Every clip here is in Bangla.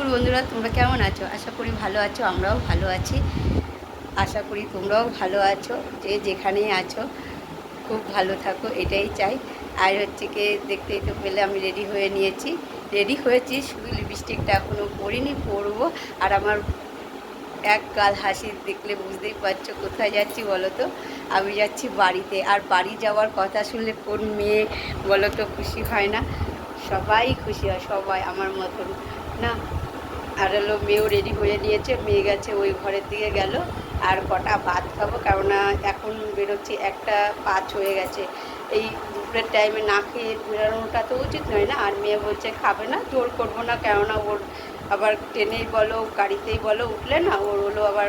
দুপুর বন্ধুরা, তোমরা কেমন আছো? আশা করি ভালো আছো, আমরাও ভালো আছি। আশা করি তোমরাও ভালো আছো, যে যেখানেই আছো, খুব ভালো থাকো, এটাই চাই। আর হচ্ছে কি, দেখতেই তো পেলে আমি রেডি হয়ে নিয়েছি। রেডি হয়েছি, শুধু লিপস্টিকটা এখনও পরিনি, পরবো। আর আমার এক গাল হাসি দেখলে বুঝতেই পারছ কোথায় যাচ্ছি বলো তো আমি যাচ্ছি বাড়িতে। আর বাড়ি যাওয়ার কথা শুনলে কোন মেয়ে বলো তো খুশি হয় না? সবাই খুশি হয়, সবাই আমার মতন। না আর হলো মেয়েও রেডি হয়ে নিয়েছে, মেয়ে গেছে, ওই ঘরের দিকে গেল। আর কটা ভাত খাব, কেননা এখন বেরোচ্ছি, একটা পাঁচ হয়ে গেছে। এই দুপুরের টাইমে না খেয়ে বেরোনোটা তো উচিত নয় না? আর মেয়ে বলছে, খাবে না, জোর করব না, কেননা ওর আবার ট্রেনেই বলো, গাড়িতেই বলো, উঠলে না ওর হলো আবার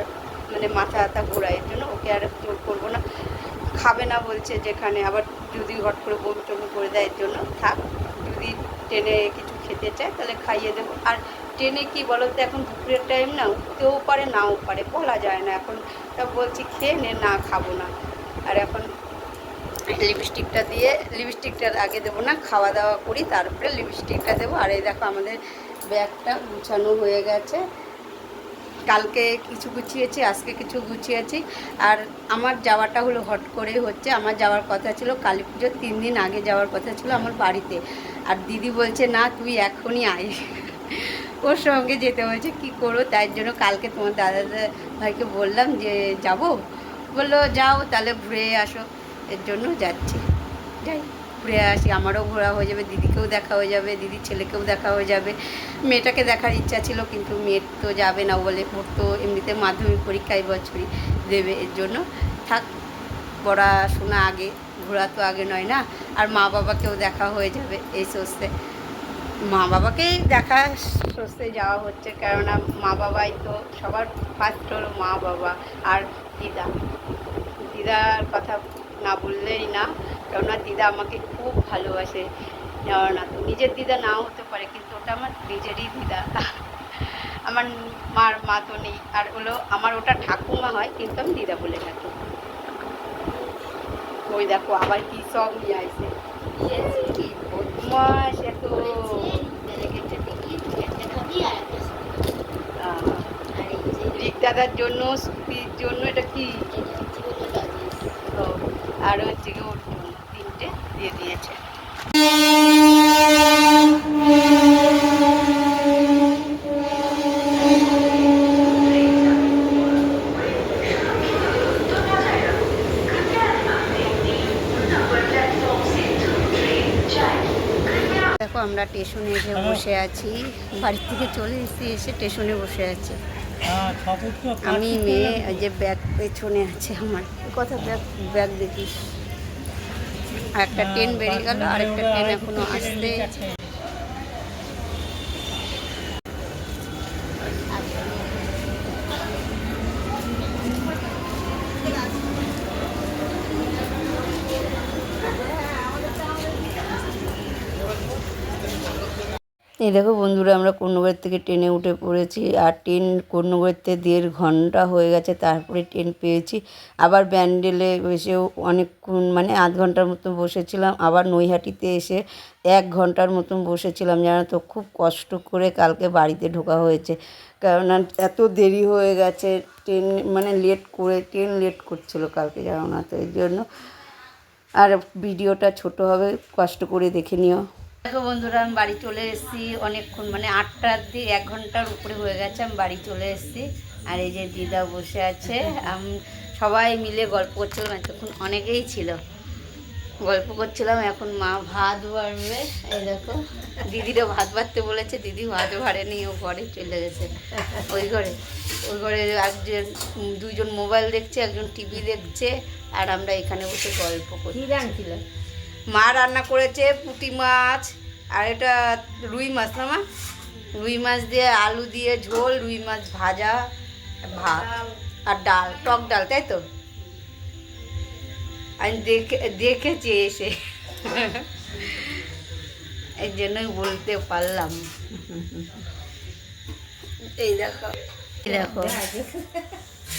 মানে মাথা হাতা ঘোরায় এর জন্য ওকে আর জোর করব না। খাবে না বলছে যেখানে, আবার যদি হট করে বমি টমি করে দেয়, এর জন্য থাক, যদি ট্রেনে কিছু খেতে চায়, তাহলে খাইয়ে দেবো। আর ট্রেনে কি বলো তো, এখন দুপুরের টাইম না উঠতেও পারে নাও পারে, বলা যায় না। এখন তা বলছি খেয়ে নে, না খাব না। আর এখন লিপস্টিকটা দিয়ে লিপস্টিকটা আগে দেবো না, খাওয়া দাওয়া করি, তারপরে লিপস্টিকটা দেবো। আর এই দেখো আমাদের ব্যাগটা গুছানো হয়ে গেছে। কালকে কিছু গুছিয়েছি, আজকে কিছু গুছিয়েছি। আর আমার যাওয়াটা হলো হট করে হচ্ছে। আমার যাওয়ার কথা ছিল, কালী পুজোর তিন দিন আগে যাওয়ার কথা ছিল আমার বাড়িতে। আর দিদি বলছে, না, তুই এখনই আয়। ওর সঙ্গে যেতে হয়েছে কি করো? তাই জন্য কালকে তোমার দাদা ভাইকে বললাম যে যাব। বলল যাও তাহলে ঘুরে আসো। এর জন্য যাচ্ছি। যাই। ঘুরে আসি আমারও ঘোরা হয়ে যাবে দিদিকেও দেখা হয়ে যাবে দিদির ছেলেকেও দেখা হয়ে যাবে। মেয়েটাকে দেখার ইচ্ছা ছিল কিন্তু মেয়ের তো যাবে না বলে ওর তো এমনিতে মাধ্যমিক পরীক্ষা এই বছরই দেবে এর জন্য থাক পড়াশোনা আগে ঘোরা তো আগে নয় না? আর মা বাবাকেও দেখা হয়ে যাবে এই সোচতে মা বাবাকেই দেখা সোচতে যাওয়া হচ্ছে, কেননা মা বাবাই তো সবার ফার্স্ট হলো মা বাবা আর দিদা। দিদার কথা না বললেই না, কেননা দিদা আমাকে খুব ভালোবাসে। কেননা তো নিজের দিদা নাও হতে পারে, কিন্তু ওটা আমার নিজেরই দিদা। আমার মার মা তো নেই, আর হলো আমার ওটা ঠাকুমা হয়, কিন্তু আমি দিদা বলে থাকি। ওই দেখো আবার কি সব নিয়ে আসে। কি এত দাদার জন্য সুপির জন্য এটা কি? ও, আর হচ্ছে ওর তিনটে দিয়ে দিয়েছে দেখো আমরা স্টেশনে এসে বসে আছি। বাড়ি থেকে চলে এসে এসে স্টেশনে বসে আছি। আমি মেয়ে যে ব্যাগ পেছনে আছে আমার। কথা ব্যাগ ব্যাগ দেখিস? আর একটা ট্রেন বেরিয়ে গেল আর একটা ট্রেন এখনও আসতে এই দেখো বন্ধুরা, আমরা কন্যগড় থেকে ট্রেনে উঠে পড়েছি আর ট্রেন কন্যগড়তে দেড় ঘণ্টা হয়ে গেছে, তারপরে ট্রেন পেয়েছি। আবার ব্যান্ডেলে এসেও অনেকক্ষণ মানে আধ ঘণ্টার মতো বসেছিলাম। আবার নৈহাটিতে এসে এক ঘণ্টার মতন বসেছিলাম, জানো তো, খুব কষ্ট করে কালকে বাড়িতে ঢোকা হয়েছে। কেননা এত দেরি হয়ে গেছে, ট্রেন মানে লেট করে, ট্রেন লেট করছিল কালকে, জানো না, তো এই জন্য। আর ভিডিওটা ছোট হবে, কষ্ট করে দেখে নিও। দেখো বন্ধুরা, আমি বাড়ি চলে এসেছি অনেকক্ষণ মানে আটটার দিয়ে এক ঘণ্টার উপরে হয়ে গেছে, আমি বাড়ি চলে এসেছি। আর এই যে দিদা বসে আছে, আমি, সবাই মিলে গল্প করছিলাম এতক্ষণ অনেকেই ছিল। গল্প করছিলাম, এখন মা ভাত বাড়বে। এই দেখো, দিদিরও ভাত বাড়তে বলেছে, দিদি ভাত বাড়েনি, ও ঘরে চলে গেছে। ওই ঘরে ওই ঘরে একজন, দুইজন মোবাইল দেখছে, একজন টিভি দেখছে, আর আমরা এখানে বসে গল্প করছি। মা রান্না করেছে পুঁটি মাছ আর এটা রুই মাছ না মা? রুই মাছ দিয়ে আলু দিয়ে ঝোল রুই মাছ ভাজা ভাত আর ডাল টক ডাল তাই তো? আমি দেখে দেখেছি এসে। এই জন্যই বলতে পারলাম। এই দেখো। দেখো।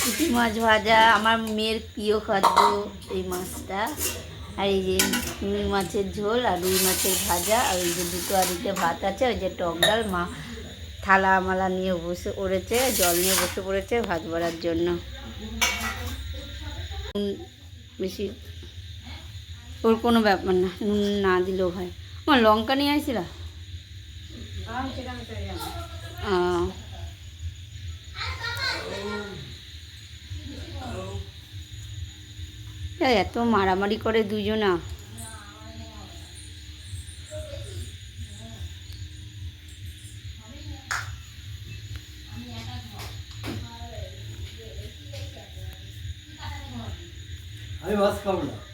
পুঁটি মাছ ভাজা আমার মেয়ের প্রিয় খাদ্য এই মাছটা। আর এই যে রুই মাছের ঝোল আর রুই মাছের ভাজা আর ওই যে দুটো আর আড়িতে ভাত আছে ওই যে টক ডাল মা থালা মালা নিয়ে বসে পড়েছে জল নিয়ে বসে পড়েছে ভাত বাড়ার জন্য। নুন বেশি ওর কোনো ব্যাপার না নুন না দিলেও হয়। আমার লঙ্কা নিয়ে আসছিল এত মারামারি করে দুজনা। আমি বাস খাব না।